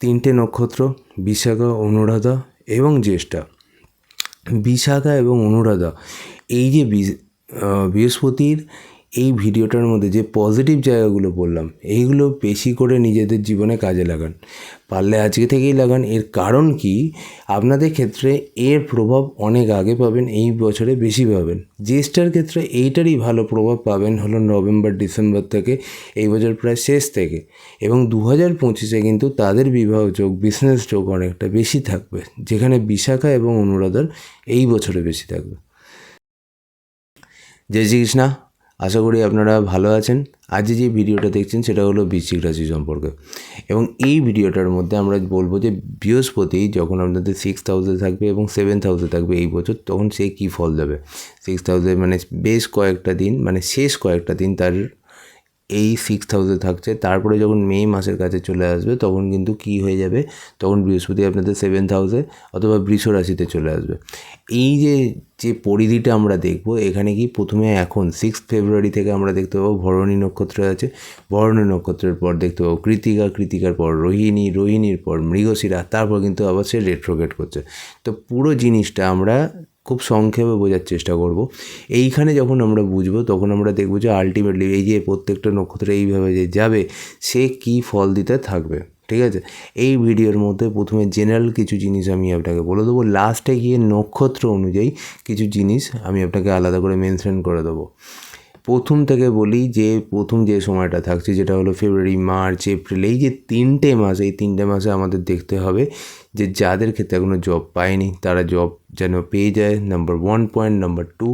তিনটে নক্ষত্র বিশাখা অনুরাধা এবং জ্যেষ্ঠা। বিশাখা এবং অনুরাধা এই যে বৃহস্পতির এই ভিডিওটার মধ্যে যে পজিটিভ জায়গাগুলো বললাম, এইগুলো বেশি করে নিজেদের জীবনে কাজে লাগান। পারলে আজকে থেকেই লাগান। এর কারণ কি? আপনাদের ক্ষেত্রে এর প্রভাব অনেক আগে পাবেন, এই বছরে বেশি পাবেন। জ্যেষ্ঠার ক্ষেত্রে এইটারই ভালো প্রভাব পাবেন হলো নভেম্বর, ডিসেম্বর থেকে, এই বছর প্রায় শেষ থেকে। এবং দু হাজার পঁচিশে কিন্তু তাদের বিবাহ যোগ বিজনেস যোগ অনেকটা বেশি থাকবে, যেখানে বিশাখা এবং অনুরাধার এই বছরে বেশি থাকবে। জয় শ্রীকৃষ্ণা। আশা করি আপনারা ভালো আছেন। আজ যে ভিডিওটা দেখছেন, সেটা হলো বৃশ্চিক রাশি সম্পর্কে। এবং এই ভিডিওটার মধ্যে আমরা বলব যে, বৃহস্পতি যখন আপনাদের সিক্স হাউসে থাকবে এবং সেভেন্থ হাউসে থাকবে এই বছর, তখন সে কী ফল দেবে? সিক্স হাউসে মানে বেশ কয়েকটা দিন মানে শেষ কয়েকটা দিন তার এই সিক্স হাউসে থাকছে। তারপরে যখন মে মাসের কাছে চলে আসবে, তখন কিন্তু কি হয়ে যাবে? তখন বৃহস্পতি আপনাদের সেভেন্থ হাউসে অথবা বৃষ রাশিতে চলে আসবে। এই যে যে পরিধিটা আমরা দেখব, এখানে কি প্রথমে এখন সিক্স ফেব্রুয়ারি থেকে আমরা দেখতে পাবো ভরণী নক্ষত্র আছে। ভরণী নক্ষত্রের পর দেখতে পাবো কৃতিকা, কৃতিকার পর রোহিণী, রোহিণীর পর মৃগশিরা, তারপর কিন্তু আবার সে রেট্রোগেট করছে। তো পুরো জিনিসটা আমরা খুব সংক্ষেপে বোঝার চেষ্টা করব। এইখানে যখন আমরা বুঝব, তখন আমরা দেখব যে আলটিমেটলি এই যে প্রত্যেকটা নক্ষত্র এইভাবে যে যাবে, সে কি ফল দিতে থাকবে, ঠিক আছে? এই ভিডিওর মধ্যে প্রথমে জেনারেল কিছু জিনিস আমি আপনাকে বলে দেবো। লাস্টে গিয়ে নক্ষত্র অনুযায়ী কিছু জিনিস আমি আপনাকে আলাদা করে মেনশন করে দেবো। প্রথম থেকে বলি যে, প্রথম যে সময়টা থাকছে যেটা হলো ফেব্রুয়ারি মার্চ এপ্রিল এই যে তিনটে মাস, এই তিনটে মাসে আমাদের দেখতে হবে যে যাদের ক্ষেত্রে এখনও জব পায়নি, তারা জব যেন পেয়ে যায় number one point number two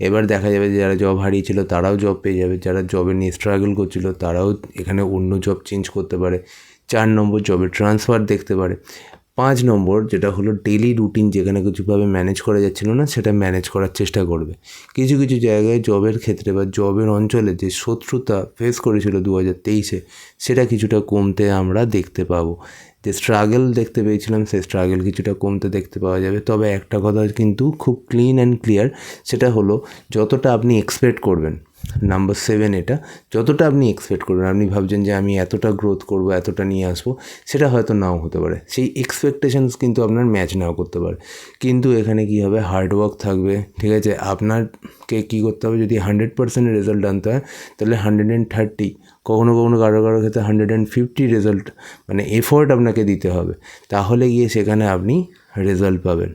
এবার দেখা যাবে যে যারা জব হারিয়েছিল, তারাও জব পেয়ে যাবে। যারা জবে নিয়ে স্ট্রাগল করছিল, তারাও এখানে অন্য জব চেঞ্জ করতে পারে। চার নম্বর জবে ট্রান্সফার দেখতে পারে। পাঁচ নম্বর যেটা হলো ডেলি রুটিন যেখানে কিছুভাবে ম্যানেজ করা যাচ্ছিল না, সেটা ম্যানেজ করার চেষ্টা করবে। কিছু কিছু জায়গায় জবের ক্ষেত্রে বা জবের অঞ্চলে যে শত্রুতা ফেস করেছিল দু হাজার তেইশে, সেটা কিছুটা কমতে আমরা দেখতে পাবো। যে স্ট্রাগল দেখতে পেয়েছিলাম, সেই স্ট্রাগল কিছুটা কমতে দেখতে পাওয়া যাবে। তবে একটা কথা কিন্তু খুব ক্লিন অ্যান্ড ক্লিয়ার সেটা হলো যতটা আপনি এক্সপেক্ট করবেন নাম্বার সেভেন এটা। যতটা আপনি এক্সপেক্ট করবেন, আপনি ভাবছেন যে আমি এতটা গ্রোথ করব, এতটা নিয়ে আসব, সেটা হয়তো নাও হতে পারে। সেই এক্সপেকটেশনস কিন্তু আপনার ম্যাচ নাও করতে পারে। কিন্তু এখানে কী হবে? হার্ডওয়ার্ক থাকবে, ঠিক আছে? আপনারকে কী করতে হবে? যদি হান্ড্রেড পার্সেন্টের রেজাল্ট আনতে হয়, তাহলে হান্ড্রেড অ্যান্ড থার্টি কখনো কখনো কারও কারও ক্ষেত্রে হান্ড্রেড অ্যান্ড ফিফটি রেজাল্ট মানে এফোর্ট আপনাকে দিতে হবে। তাহলে গিয়ে সেখানে আপনি রেজাল্ট পাবেন।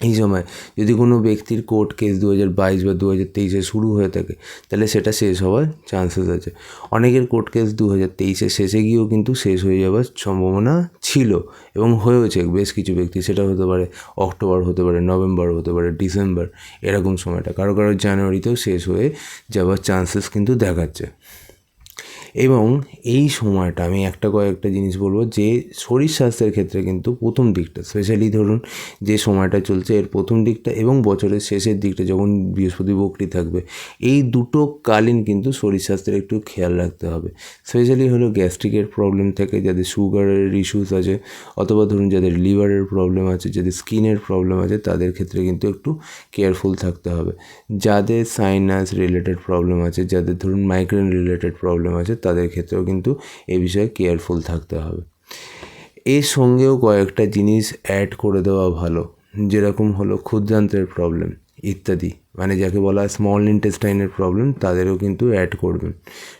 এই সময় যদি কোনো ব্যক্তির কোর্ট কেস দু হাজার বাইশ বা দু হাজার তেইশে শুরু হয়ে থাকে, তাহলে সেটা শেষ হওয়ার চান্সেস আছে। অনেকের কোর্ট কেস দু হাজার তেইশের শেষে গিয়েও কিন্তু শেষ হয়ে যাওয়ার সম্ভাবনা ছিল এবং হয়েওছে, বেশ কিছু ব্যক্তি। সেটা হতে পারে অক্টোবর, হতে পারে নভেম্বর, হতে পারে ডিসেম্বর, এরকম সময়টা। কারও কারও জানুয়ারিতেও শেষ হয়ে যাওয়ার চান্সেস কিন্তু দেখাচ্ছে। এবং এই সময়টা আমি একটা কয়েকটা জিনিস বলব যে শরীর স্বাস্থ্যের ক্ষেত্রে কিন্তু প্রথম দিকটা স্পেশালি ধরুন যে সময়টা চলছে এর প্রথম দিকটা এবং বছরের শেষের দিকটা যখন বৃহস্পতি বকরি থাকবে, এই দুটো কালীন কিন্তু শরীর স্বাস্থ্যের একটু খেয়াল রাখতে হবে। স্পেশালি হলো গ্যাস্ট্রিকের প্রবলেম থাকে যাদের সুগারের ইস্যুস আছে অথবা ধরুন যাদের লিভারের প্রবলেম আছে, যাদের স্কিনের প্রবলেম আছে তাদের ক্ষেত্রে কিন্তু একটু কেয়ারফুল থাকতে হবে। যাদের সাইনাস রিলেটেড প্রবলেম আছে, যাদের ধরুন মাইগ্রেন রিলেটেড প্রবলেম আছে তাদের ক্ষেত্রেও কিন্তু এ বিষয়ে কেয়ারফুল থাকতে হবে। এর সঙ্গেও কয়েকটা জিনিস অ্যাড করে দেওয়া ভালো, যেরকম হলো ক্ষুদ্রান্তের প্রবলেম ইত্যাদি। মানে যাকে বলা হয় স্মল ইন্টেস্টাইনের প্রবলেম তাদেরও কিন্তু অ্যাড করবেন।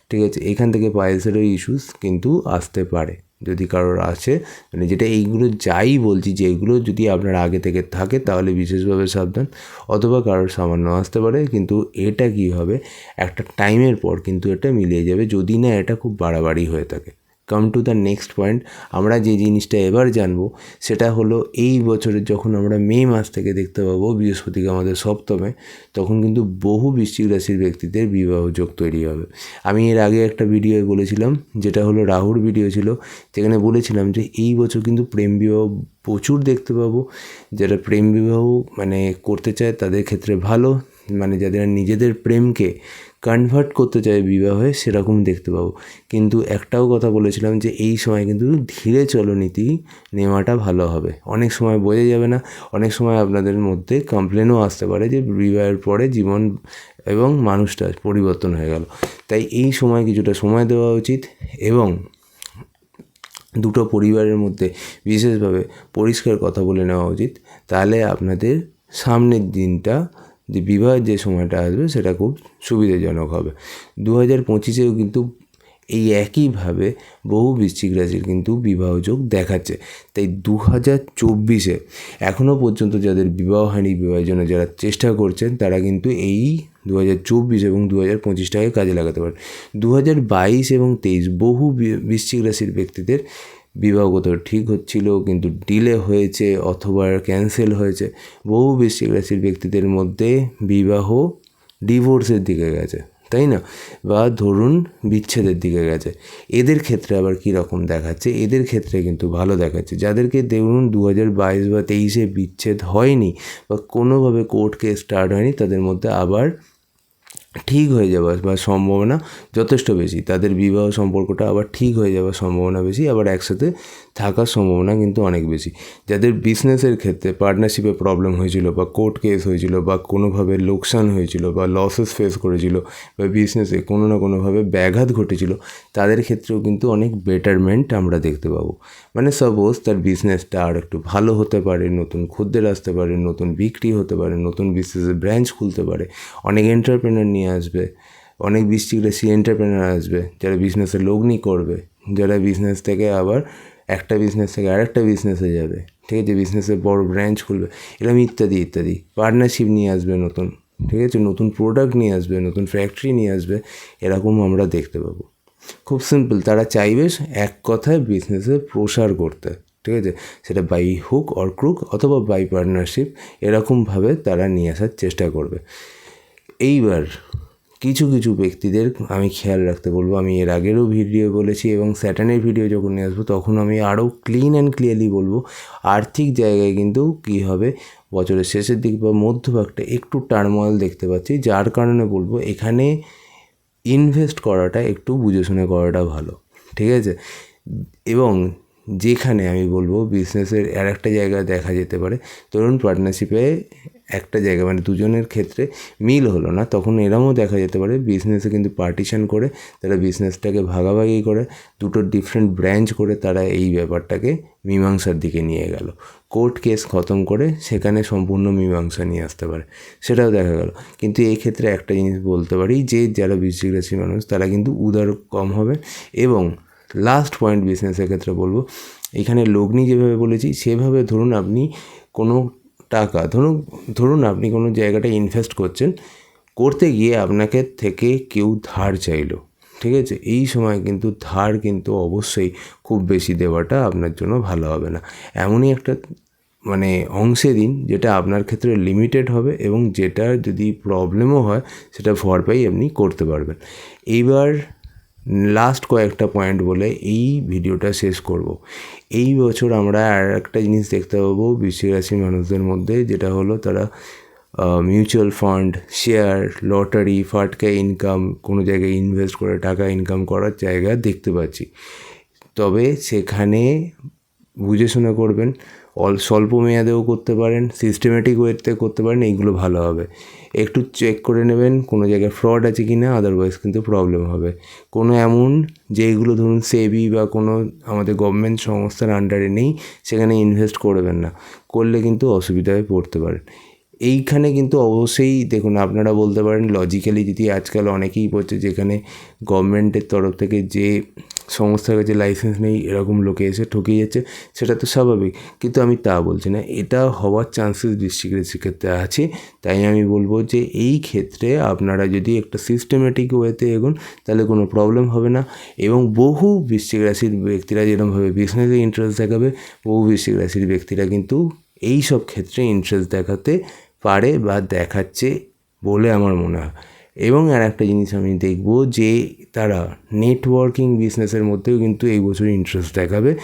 ঠিক আছে, এখান থেকে পায়েসেরও ইস্যুস কিন্তু আসতে পারে। যদি কারোর আছে মানে যেটা এইগুলো যাই বলছি, যে এগুলো যদি আপনার আগে থেকে থাকে, তাহলে বিশেষভাবে সাবধান। অথবা কারোর সামান্য আসতে পারে, কিন্তু এটা কী হবে? একটা টাইমের পর কিন্তু এটা মিলিয়ে যাবে, যদি না, এটা খুব বাড়াবাড়ি হয়ে থাকে। Come to the next point আমরা যে জিনিসটা এবার জানব, সেটা হলো এই বছরের যখন আমরা মে মাস থেকে দেখতে পাবো বৃহস্পতিকে আমাদের সপ্তমে, তখন কিন্তু বহু বৃশ্চিক রাশির ব্যক্তিদের বিবাহ যোগ তৈরি হবে। আমি এর আগে একটা ভিডিও বলেছিলাম, যেটা হলো রাহুর ভিডিও ছিল, যেখানে বলেছিলাম যে এই বছর কিন্তু প্রেম বিবাহ প্রচুর দেখতে পাবো। যারা প্রেম বিবাহ মানে করতে চায় তাদের ক্ষেত্রে ভালো মানে যাদের নিজেদের প্রেমকে কনভার্ট করতে চায় বিবাহে সেরকম দেখতে পাবো। কিন্তু একটাও কথা বলেছিলাম যে, এই সময় কিন্তু ধীরে চলনীতি নেওয়াটা ভালো হবে। অনেক সময় বোঝা যাবে না, অনেক সময় আপনাদের মধ্যে কমপ্লেনও আসতে পারে যে, বিবাহের পরে জীবন এবং মানুষটা পরিবর্তন হয়ে গেল। তাই এই সময় কিছুটা সময় দেওয়া উচিত এবং দুটো পরিবারের মধ্যে বিশেষভাবে পরিষ্কার কথা বলে নেওয়া উচিত। তাহলে আপনাদের সামনের দিনটা যে বিবাহের যে সময়টা আসবে সেটা খুব সুবিধাজনক হবে। দু হাজার পঁচিশেও কিন্তু এই একইভাবে বহু বৃশ্চিক রাশির কিন্তু বিবাহ যোগ দেখাচ্ছে। তাই দু হাজার চব্বিশে এখনও পর্যন্ত যাদের বিবাহ হয়নি, বিবাহের জন্য যারা চেষ্টা করছেন, তারা কিন্তু এই দু হাজার চব্বিশ এবং দু হাজার পঁচিশটাকে কাজে লাগাতে পারেন। দু হাজার বাইশ এবং তেইশ বহু বৃশ্চিক রাশির ব্যক্তিদের বিবাহগত ঠিক হচ্ছিল, কিন্তু ডিলে হয়েছে অথবা ক্যান্সেল হয়েছে। বহু বৃশ্চিক রাশির ব্যক্তিদের মধ্যে বিবাহ ডিভোর্সের দিকে গেছে, তাই না? বা ধরুন বিচ্ছেদের দিকে গেছে। এদের ক্ষেত্রে আবার কী রকম দেখাচ্ছে? এদের ক্ষেত্রে কিন্তু ভালো দেখাচ্ছে। যাদেরকে ধরুন দু হাজার বাইশ বা তেইশে বিচ্ছেদ হয়নি বা কোনোভাবে কোর্ট কেস স্টার্ট হয়নি, তাদের মধ্যে আবার ঠিক হয়ে যাওয়ার বা সম্ভাবনা যথেষ্ট বেশি। তাদের বিবাহ সম্পর্কটা আবার ঠিক হয়ে যাওয়ার সম্ভাবনা বেশি, আবার একসাথে থাকার সম্ভাবনা কিন্তু অনেক বেশি। যাদের বিজনেসের ক্ষেত্রে পার্টনারশিপে প্রবলেম হয়েছিল বা কোর্ট কেস হয়েছিল বা কোনোভাবে লোকসান হয়েছিল বা লসেস ফেস করেছিল বা বিজনেসে কোনো না কোনোভাবে ব্যাঘাত ঘটেছিল, তাদের ক্ষেত্রেও কিন্তু অনেক বেটারমেন্ট আমরা দেখতে পাবো। মানে সাপোজ তার বিজনেসটা আর একটু ভালো হতে পারে, নতুন খদ্দের আসতে পারে, নতুন বিক্রি হতে পারে, নতুন বিজনেসের ব্রাঞ্চ খুলতে পারে, অনেক এন্টারপ্রেনার নিয়ে আসবে। অনেক বৃষ্টিক রাশি এন্টারপ্রেনার আসবে, যারা বিজনেসে লগ্নি করবে, যারা বিজনেস থেকে আবার একটা বিজনেস থেকে আরেকটা বিজনেসে যাবে, ঠিক আছে? বিজনেসে বড় ব্রাঞ্চ খুলবে, এরকম ইত্যাদি ইত্যাদি। পার্টনারশিপ নিয়ে আসবে নতুন, ঠিক আছে? নতুন প্রোডাক্ট নিয়ে আসবে, নতুন ফ্যাক্টরি নিয়ে আসবে, এরকম আমরা দেখতে পাবো। খুব সিম্পল তারা চাইবে এক কথায় বিজনেসের প্রসার করতে, ঠিক আছে? সেটা বাই হুক অর ক্রুক অথবা বাই পার্টনারশিপ এরকমভাবে তারা নিয়ে আসার চেষ্টা করবে। এইবার কিছু কিছু ব্যক্তিদের আমি খেয়াল রাখতে বলব। আমি এর আগেরও ভিডিও বলেছি এবং স্যাটানের ভিডিও যখন নিয়ে আসব, তখন আমি আরও ক্লিন অ্যান্ড ক্লিয়ারলি বলব, আর্থিক জায়গায় কিন্তু কী হবে? বছরের শেষের দিক বা মধ্যভাগটা একটু টার্মোয়াল দেখতে পাচ্ছি। যার কারণে বলব, এখানে ইনভেস্ট করাটা, একটু বুঝে শুনে করাটা ভালো। ঠিক আছে? এবং যেখানে আমি বলব বিজনেসের আর একটা জায়গা দেখা যেতে পারে। ধরুন পার্টনারশিপে একটা জায়গা মানে দুজনের ক্ষেত্রে মিল হলো না, তখন এরমও দেখা যেতে পারে বিজনেসে কিন্তু পার্টিশন করে, তারা বিজনেসটাকে ভাগাভাগি করে, দুটো ডিফারেন্ট ব্রাঞ্চ করে তারা এই ব্যাপারটাকে মীমাংসার দিকে নিয়ে গেল। কোর্ট কেস খতম করে সেখানে সম্পূর্ণ মীমাংসা নিয়ে আসতে পারে। সেটাও দেখা গেল। কিন্তু এই ক্ষেত্রে একটা জিনিস বলতে পারি যে, যারা রাশির মানুষ, তারা কিন্তু উদার কম হবে এবং লাস্ট পয়েন্ট বিজনেসের ক্ষেত্রে বলব, এখানে লগ্নি যেভাবে বলেছি, সেভাবে ধরুন আপনি কোনো টাকা, ধরুন ধরুন আপনি কোনো জায়গাটা ইনভেস্ট করছেন, করতে গিয়ে আপনাকে থেকে কেউ ধার চাইলো, ঠিক আছে? এই সময় কিন্তু ধার কিন্তু অবশ্যই খুব বেশি দেওয়াটা আপনার জন্য ভালো হবে না। এমনই একটা মানে অংশে দিন যেটা আপনার ক্ষেত্রে লিমিটেড হবে এবং যেটা যদি প্রবলেমও হয়, সেটা ভরপাই আপনি করতে পারবেন। এইবার লাস্ট কয়েকটা পয়েন্ট বলে এই ভিডিওটা শেষ করব। এই বছর আমরা আর একটা জিনিস দেখতে পাবো রাশির মানুষদের মধ্যে, যেটা হলো তারা মিউচুয়াল ফান্ড শেয়ার লটারি ফাটকা ইনকাম কোনো জায়গায় ইনভেস্ট করে টাকা ইনকাম করার জায়গা দেখতে পাচ্ছি। তবে সেখানে বুঝে শুনে করবেন। অল, স্বল্প মেয়াদেও করতে পারেন সিস্টেমেটিক ওয়েতে করতে পারেন, এইগুলো ভালো হবে। একটু চেক করে নেবেন কোনো জায়গায় ফ্রড আছে কি না আদারওয়াইজ কিন্তু প্রবলেম হবে। কোনো এমন যেগুলো ধরুন সেবি বা কোনো আমাদের গভর্নমেন্ট সংস্থার আন্ডারে নেই, সেখানে ইনভেস্ট করবেন না। করলে কিন্তু অসুবিধায় পড়তে পারেন। এইখানে কিন্তু অবশ্যই দেখুন, আপনারা বলতে পারেন লজিক্যালি যদি আজকাল অনেকেই পড়ছে যেখানে গভর্নমেন্টের তরফ থেকে যে সংস্থার কাছে লাইসেন্স নেই, এরকম লোকে এসে ঠকিয়ে যাচ্ছে, সেটা তো স্বাভাবিক। কিন্তু আমি তা বলছি না, এটা হওয়ার চান্সেস ডিস্ট্রিক্টের ক্ষেত্রে আছে। তাই আমি বলব যে এই ক্ষেত্রে আপনারা যদি একটা সিস্টেমেটিক ওয়েতে এগোন, তাহলে কোনো প্রবলেম হবে না। এবং বহু বৃশ্চিক রাশির ব্যক্তিরা যেরকমভাবে বিজনেসে ইন্টারেস্ট দেখাবে, বহু বৃশ্চিক রাশির ব্যক্তিরা কিন্তু এই সব ক্ষেত্রে ইন্টারেস্ট দেখাতে পারে বা দেখাচ্ছে বলে আমার মনে হয়। এবং আর একটা জিনিস আমি দেখব যে তারা নেটওয়ার্কিং বিজনেসের মধ্যেও কিন্তু এই বছর ইন্টারেস্ট দেখাবে।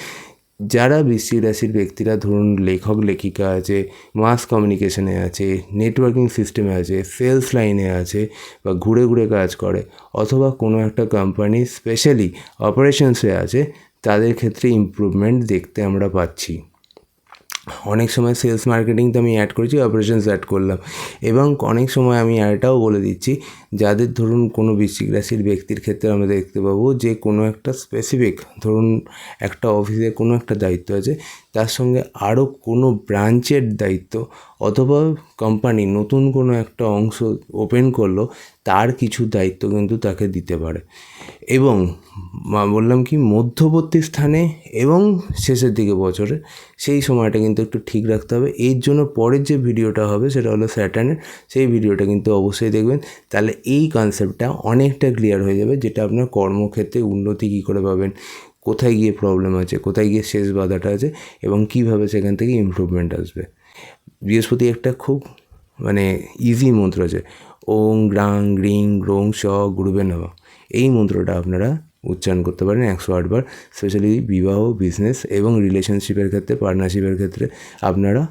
যারা বৃশ্চিক রাশির ব্যক্তিরা, ধরুন লেখক, লেখিকা আছে মাস কমিউনিকেশনে আছে নেটওয়ার্কিং সিস্টেমে আছে সেলস লাইনে আছে বা ঘুরে ঘুরে কাজ করে অথবা কোনো একটা কোম্পানি স্পেশালি অপারেশনসে আছে, তাদের ক্ষেত্রে ইমপ্রুভমেন্ট দেখতে আমরা পাচ্ছি। অনেক সময় সেলস মার্কেটিং তো আমি অ্যাড করেছি অপারেশনস অ্যাড করলাম। এবং অনেক সময় আমি এটাও বলে দিচ্ছি। যাদের ধরুন কোনো বৃশ্চিক রাশির ব্যক্তির ক্ষেত্রে আমরা দেখতে পাবো যে কোনো একটা স্পেসিফিক ধরুন একটা অফিসে কোনো একটা দায়িত্ব আছে, তার সঙ্গে আরও কোনো ব্রাঞ্চের দায়িত্ব অথবা কোম্পানি নতুন কোনো একটা অংশ ওপেন করল, তার কিছু দায়িত্ব কিন্তু তাকে দিতে পারে। এবং বললাম কি, মধ্যবর্তী স্থানে এবং শেষের দিকে বছরে, সেই সময়টা কিন্তু একটু ঠিক রাখতে হবে। এর জন্য পরের যে ভিডিওটা হবে, সেটা হলো স্যাটার্নের সেই ভিডিওটা কিন্তু অবশ্যই দেখবেন। তাহলে এই কনসেপ্টটা অনেকটা ক্লিয়ার হয়ে যাবে, যেটা আপনার কর্মক্ষেত্রে উন্নতি কী করে পাবেন, কোথায় গিয়ে প্রবলেম আছে, কোথায় গিয়ে শেষ বাধাটা আছে এবং কীভাবে সেখান থেকে ইম্প্রুভমেন্ট আসবে। বৃহস্পতি একটা খুব মানে ইজি মন্ত্র আছে, ওং গ্রাং গ্রিং গ্রোং স গুরুবে নমঃ। এই মন্ত্রটা আপনারা উচ্চারণ করতে পারেন একশো আটবার স্পেশালি বিবাহ বিজনেস এবং রিলেশনশিপের ক্ষেত্রে পার্টনারশিপের ক্ষেত্রে আপনারা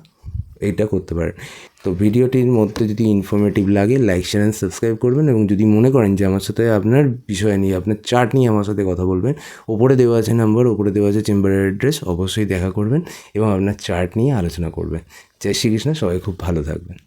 এইটা করতে পারেন। তো ভিডিওটির মধ্যে যদি ইনফর্মেটিভ লাগে লাইক শেয়ার অ্যান্ড সাবস্ক্রাইব করবেন এবং যদি মনে করেন যে আমার সাথে আপনার বিষয় নিয়ে, আপনার চার্ট নিয়ে আমার সাথে কথা বলবেন, ওপরে দেওয়া আছে নাম্বার ওপরে দেওয়া আছে চেম্বারের অ্যাড্রেস অবশ্যই দেখা করবেন এবং আপনার চার্ট নিয়ে আলোচনা করবেন। জয় শ্রীকৃষ্ণ, সবাই খুব ভালো থাকবেন।